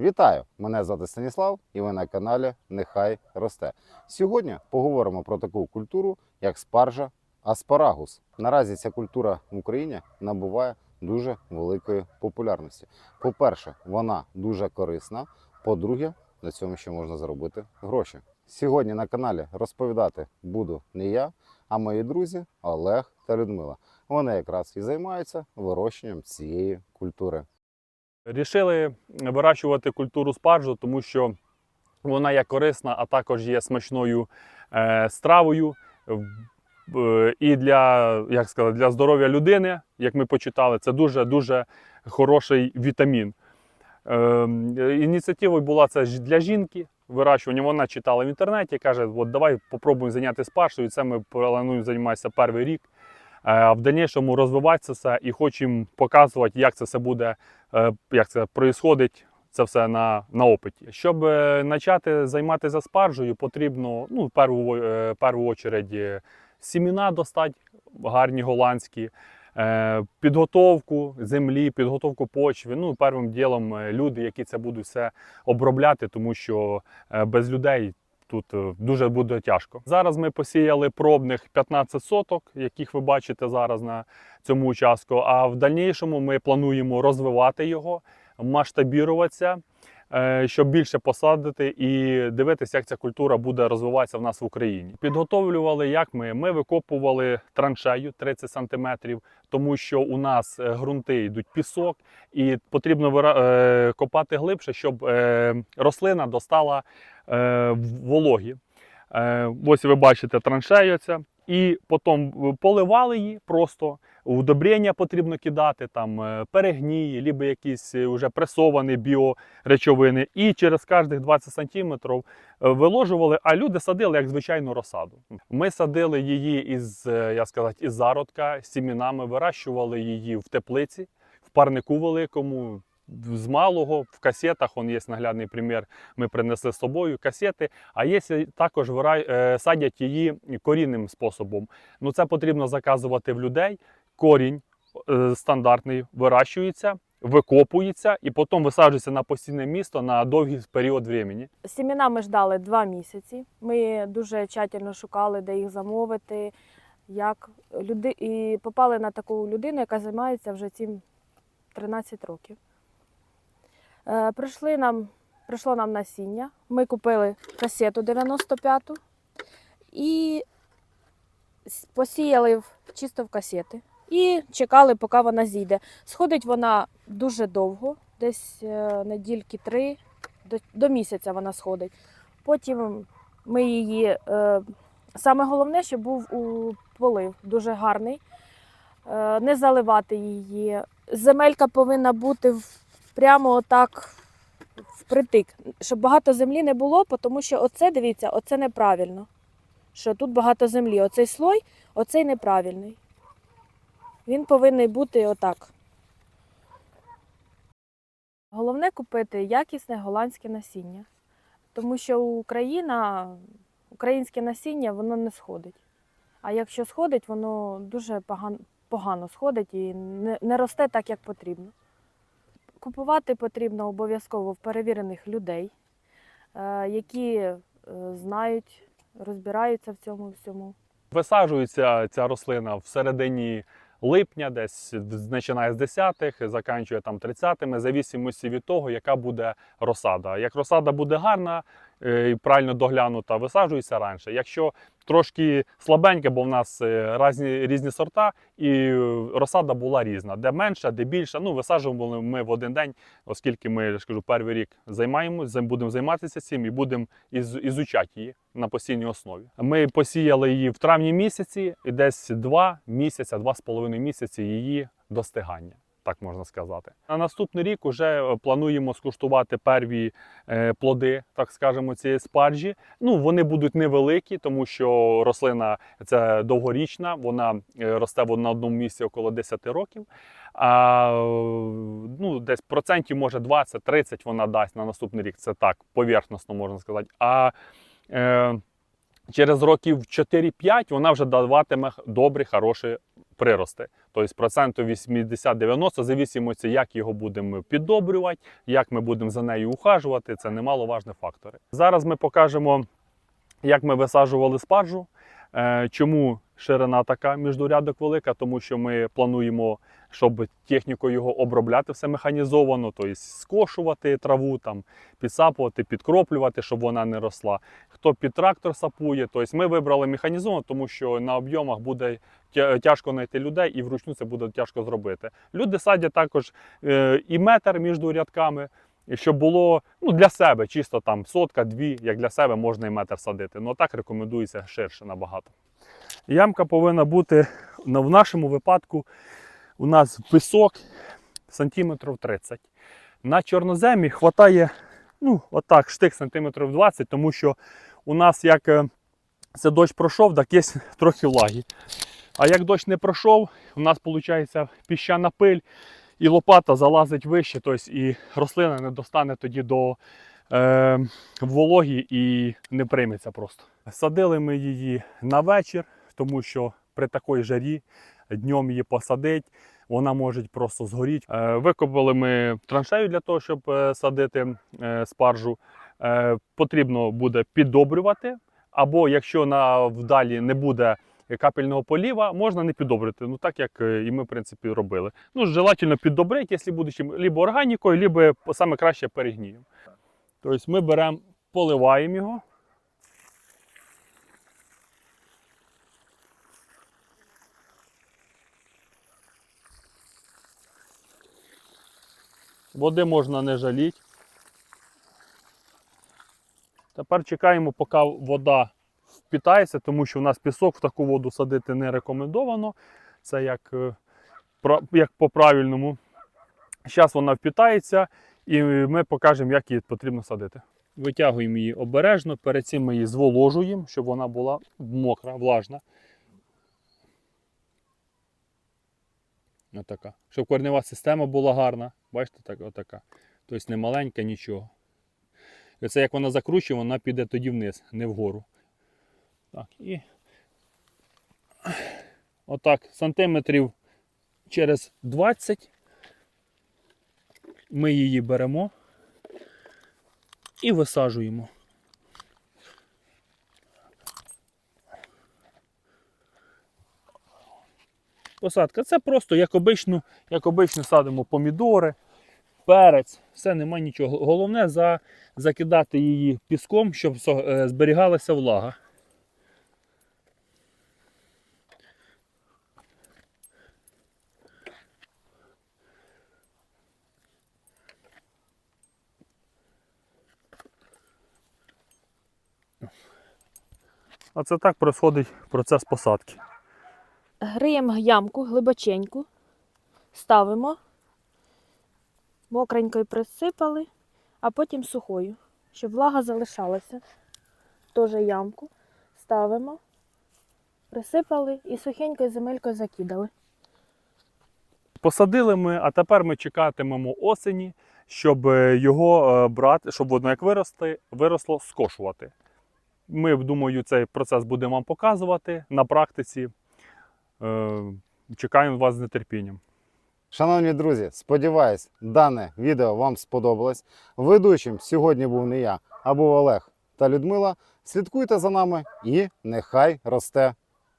Вітаю! Мене звати Станіслав і ви на каналі Нехай росте. Сьогодні поговоримо про таку культуру, як спаржа аспарагус. Наразі ця культура в Україні набуває дуже великої популярності. По-перше, вона дуже корисна. По-друге, на цьому ще можна заробити гроші. Сьогодні на каналі розповідати буду не я, а мої друзі Олег та Людмила. Вони якраз і займаються вирощенням цієї культури. Рішили вирощувати культуру спаржу, тому що вона є корисна, а також є смачною е, стравою. І для, як сказати, для здоров'я людини, як ми почитали, це дуже дуже хороший вітамін. Е, ініціативою була це для жінки. Вирощування вона читала в інтернеті, каже: от давай попробуємо зайняти спаржею. Це ми плануємо займатися перший рік. Е, в дальнішому розвиватися все і хочемо показувати, як це все буде е, як це проїсходить це все на, на опиті. Щоб е, почати займатися спаржею, потрібно ну, в першу, е, першу очередь сіміна достати, гарні голландські, підготовку землі, підготовку почви. Ну, первим ділом люди, які це будуть все обробляти, тому що без людей. Тут е, дуже буде тяжко. Зараз ми посіяли пробних 15 соток, яких ви бачите зараз на цьому участку. А в дальнішому ми плануємо розвивати його, масштабіруватися, щоб більше посадити і дивитися, як ця культура буде розвиватися в нас в Україні. Підготовлювали як ми. Ми викопували траншею 30 сантиметрів, тому що у нас е, ґрунти йдуть пісок, і потрібно е, копати глибше, щоб е, рослина достала е, вологі. Е, Ось ви бачите траншею. І потім поливали її просто. Удобрення потрібно кидати, там е, перегнії, либо якісь е, вже пресовані біоречовини. І через кожних 20 сантиметрів е, виложували, а люди садили як звичайну розсаду. Ми садили її із, е, я сказати, із зародка, з сімінами, вирощували її в теплиці, в парнику великому. З малого в касетах, он є наглядний примір, ми принесли з собою касети, а є також вира- е, садять її корінним способом. Ну це потрібно заказувати в людей. Корінь е, стандартний вирощується, викопується і потім висаджується на постійне місто на довгий період времени. Семена ми ждали два місяці. Ми дуже тщательно шукали, де їх замовити. Як люди... І попали на таку людину, яка займається вже цим 13 років. Е, прийшли нам, прийшло нам насіння. Ми купили касету 95-ту і посіяли чисто в касети. І чекали, поки вона зійде. Сходить вона дуже довго, десь е, недільки три, до, до місяця вона сходить. Потім ми її. Е, саме головне, щоб був у полив дуже гарний. Не заливати її. Земелька повинна бути в, прямо отак впритик, щоб багато землі не було, тому що оце, дивіться, оце неправильно. Що тут багато землі. Оцей слой, оцей неправильний. Він повинен бути отак. Головне купити якісне голландське насіння, тому що Україна, українське насіння воно не сходить. А якщо сходить, воно дуже погано, погано сходить і не, не росте так, як потрібно. Купувати потрібно обов'язково в перевірених людей, е, які е, знають, розбираються в цьому всьому. Висаджується ця рослина в середині липня, десь починає з 10-х, закінчує там 30-ми, в зависимості від того, яка буде розсада. Як розсада буде гарна і правильно доглянута, висаджується раніше. Якщо трошки слабенька, бо в нас е, різні, різні сорта, і е, розсада була різна. Де менша, де більша. Ну, висаджували ми в один день, оскільки ми я ж кажу, перший рік займаємося, будемо займатися цим і будемо із, ізучати її на постійній основі. Ми посіяли її в травні місяці, і десь два місяця, два з половиною місяці її достигання. Так можна сказати. На наступний рік вже плануємо скуштувати перві е, плоди, так скажемо, цієї спаржі. Ну вони будуть невеликі, тому що рослина це довгорічна, вона е, росте на одному місці около 10 років. А е, ну, десь процентів може 20-30 вона дасть на наступний рік. Це так, поверхносно можна сказати. А е, через років 4-5 вона вже даватиме добрі, хороші прирости. Тобто процентів 80-90, зависимості, як його будемо піддобрювати, як ми будемо за нею ухажувати, це немаловажні фактори. Зараз ми покажемо, як ми висаджували спаржу. Е, Чому ширина така міждурядок велика? Тому що ми плануємо, щоб технікою його обробляти все механізовано, тобто скошувати траву, там, підсапувати, підкроплювати, щоб вона не росла. Хто під трактор сапує, тобто ми вибрали механізовано, тому що на об'ємах буде тяжко знайти людей і вручну це буде тяжко зробити. Люди садять також е, і метр між рядками. І щоб було ну, для себе, чисто там сотка, дві, як для себе можна і метр садити. Ну так рекомендується ширше набагато. Ямка повинна бути в нашому випадку. У нас пісок сантиметрів 30. На чорноземі вистачає ну, отак, штик сантиметрів 20, тому що у нас як е, це дощ пройшов, так є трохи влаги. А як дощ не пройшов, у нас виходить піщана пиль, і лопата залазить вище, тобто і рослина не достане тоді до е, вологі і не прийметься просто. Садили ми її на вечір, тому що при такій жарі днем її посадить, вона може просто згоріти. Е, викопали ми траншею для того, щоб е, садити е, спаржу. Потрібно буде піддобрювати, або якщо на вдалі не буде капельного поліва, можна не піддобрити. Ну так як і ми, в принципі, робили. Ну, желательно піддобрити, якщо буде чим, либо органікою, либо саме краще перегнієм. Тобто ми беремо, поливаємо його. Води можна не жаліти. Тепер чекаємо, поки вода впітається, тому що у нас пісок в таку воду садити не рекомендовано. Це як, е, як по-правильному. Зараз вона впітається і ми покажемо, як її потрібно садити. Витягуємо її обережно, перед цим ми її зволожуємо, щоб вона була мокра, влажна. Отака. Щоб корнева система була гарна. Бачите, так, отака. Тобто не маленька, нічого. І це як вона закручує, вона піде тоді вниз, не вгору. Так, і отак, сантиметрів через 20 ми її беремо і висаджуємо. Посадка це просто як обично, як обично садимо помідори, перець, все нема нічого. Головне за, закидати її піском, щоб е, зберігалася влага. А це так проходить процес посадки. Гриємо ямку глибоченьку, ставимо, мокренькою присипали, а потім сухою, щоб влага залишалася. Теж ямку ставимо, присипали і сухенькою земелькою закидали. Посадили ми, а тепер ми чекатимемо осені, щоб е, його е, брати, щоб воно як вирости, виросло, скошувати. Ми, думаю, цей процес будемо вам показувати на практиці. Е, Чекаємо вас з нетерпінням. Шановні друзі, сподіваюсь, дане відео вам сподобалось. Ведучим сьогодні був не я, а був Олег та Людмила. Слідкуйте за нами і нехай росте